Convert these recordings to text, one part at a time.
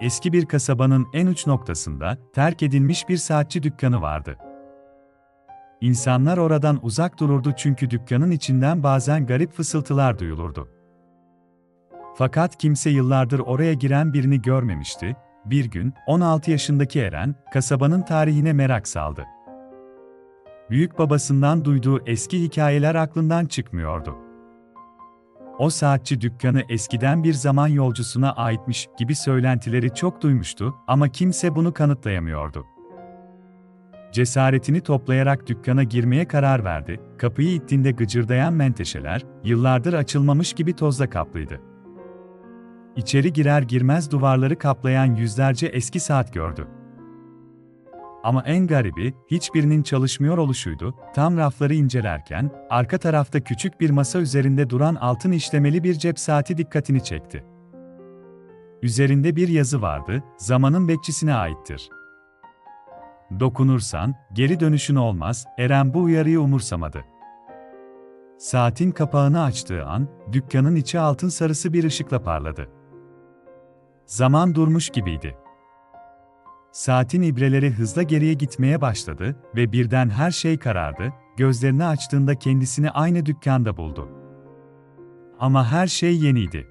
eski bir kasabanın en uç noktasında terk edilmiş bir saatçi dükkanı vardı. İnsanlar oradan uzak dururdu çünkü dükkanın içinden bazen garip fısıltılar duyulurdu. Fakat kimse yıllardır oraya giren birini görmemişti. Bir gün 16 yaşındaki Eren kasabanın tarihine merak saldı. Büyük babasından duyduğu eski hikayeler aklından çıkmıyordu. O saatçi dükkanı eskiden bir zaman yolcusuna aitmiş gibi söylentileri çok duymuştu ama kimse bunu kanıtlayamıyordu. Cesaretini toplayarak dükkana girmeye karar verdi. Kapıyı ittiğinde gıcırdayan menteşeler, yıllardır açılmamış gibi tozla kaplıydı. İçeri girer girmez duvarları kaplayan yüzlerce eski saat gördü. Ama en garibi, hiçbirinin çalışmıyor oluşuydu. Tam rafları incelerken, arka tarafta küçük bir masa üzerinde duran altın işlemeli bir cep saati dikkatini çekti. Üzerinde bir yazı vardı, zamanın bekçisine aittir. Dokunursan, geri dönüşün olmaz, Eren bu uyarıyı umursamadı. Saatin kapağını açtığı an, dükkanın içi altın sarısı bir ışıkla parladı. Zaman durmuş gibiydi. Saatin ibreleri hızla geriye gitmeye başladı ve birden her şey karardı, gözlerini açtığında kendisini aynı dükkanda buldu. Ama her şey yeniydi.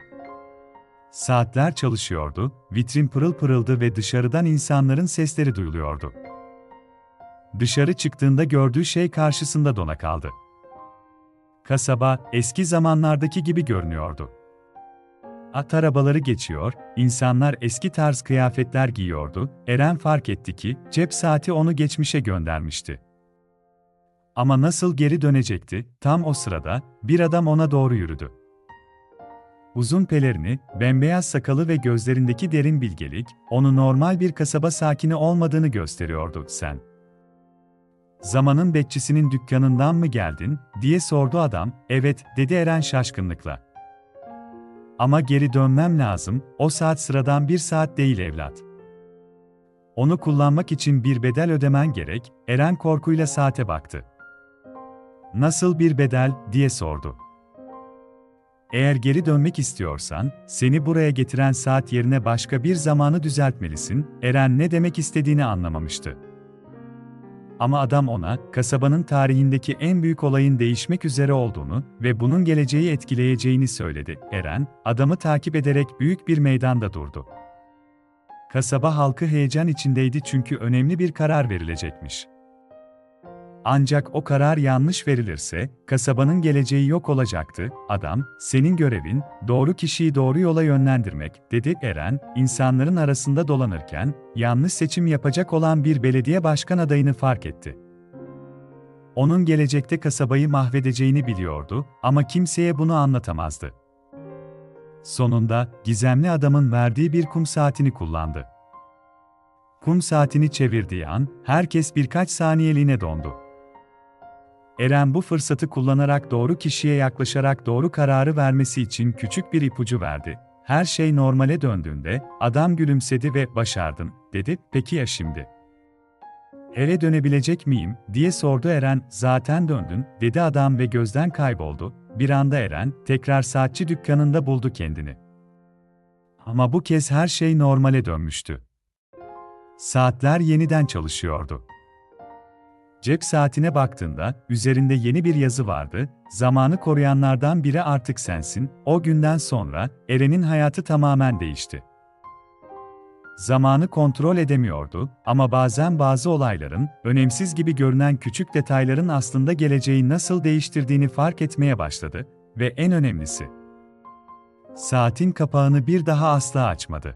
Saatler çalışıyordu, vitrin pırıl pırıldı ve dışarıdan insanların sesleri duyuluyordu. Dışarı çıktığında gördüğü şey karşısında dona kaldı. Kasaba, eski zamanlardaki gibi görünüyordu. At arabaları geçiyor, insanlar eski tarz kıyafetler giyiyordu, Eren fark etti ki, cep saati onu geçmişe göndermişti. Ama nasıl geri dönecekti, tam o sırada, bir adam ona doğru yürüdü. Uzun pelerini, bembeyaz sakalı ve gözlerindeki derin bilgelik, onu normal bir kasaba sakini olmadığını gösteriyordu, sen. Zamanın bekçisinin dükkanından mı geldin, diye sordu adam, evet, dedi Eren şaşkınlıkla. Ama geri dönmem lazım, o saat sıradan bir saat değil evlat. Onu kullanmak için bir bedel ödemen gerek, Eren korkuyla saate baktı. Nasıl bir bedel, diye sordu. Eğer geri dönmek istiyorsan, seni buraya getiren saat yerine başka bir zamanı düzeltmelisin, Eren ne demek istediğini anlamamıştı. Ama adam ona, kasabanın tarihindeki en büyük olayın değişmek üzere olduğunu ve bunun geleceği etkileyeceğini söyledi. Eren, adamı takip ederek büyük bir meydanda durdu. Kasaba halkı heyecan içindeydi çünkü önemli bir karar verilecekmiş. Ancak o karar yanlış verilirse, kasabanın geleceği yok olacaktı. Adam, senin görevin, doğru kişiyi doğru yola yönlendirmek, dedi Eren, insanların arasında dolanırken, yanlış seçim yapacak olan bir belediye başkan adayını fark etti. Onun gelecekte kasabayı mahvedeceğini biliyordu ama kimseye bunu anlatamazdı. Sonunda, gizemli adamın verdiği bir kum saatini kullandı. Kum saatini çevirdiği an, herkes birkaç saniyeliğine dondu. Eren bu fırsatı kullanarak doğru kişiye yaklaşarak doğru kararı vermesi için küçük bir ipucu verdi. Her şey normale döndüğünde adam gülümsedi ve başardın dedi. Peki ya şimdi? Eve dönebilecek miyim diye sordu Eren. Zaten döndün dedi adam ve gözden kayboldu. Bir anda Eren tekrar saatçi dükkanında buldu kendini. Ama bu kez her şey normale dönmüştü. Saatler yeniden çalışıyordu. Cep saatine baktığında, üzerinde yeni bir yazı vardı, zamanı koruyanlardan biri artık sensin, o günden sonra, Eren'in hayatı tamamen değişti. Zamanı kontrol edemiyordu ama bazen bazı olayların, önemsiz gibi görünen küçük detayların aslında geleceği nasıl değiştirdiğini fark etmeye başladı ve en önemlisi, saatin kapağını bir daha asla açmadı.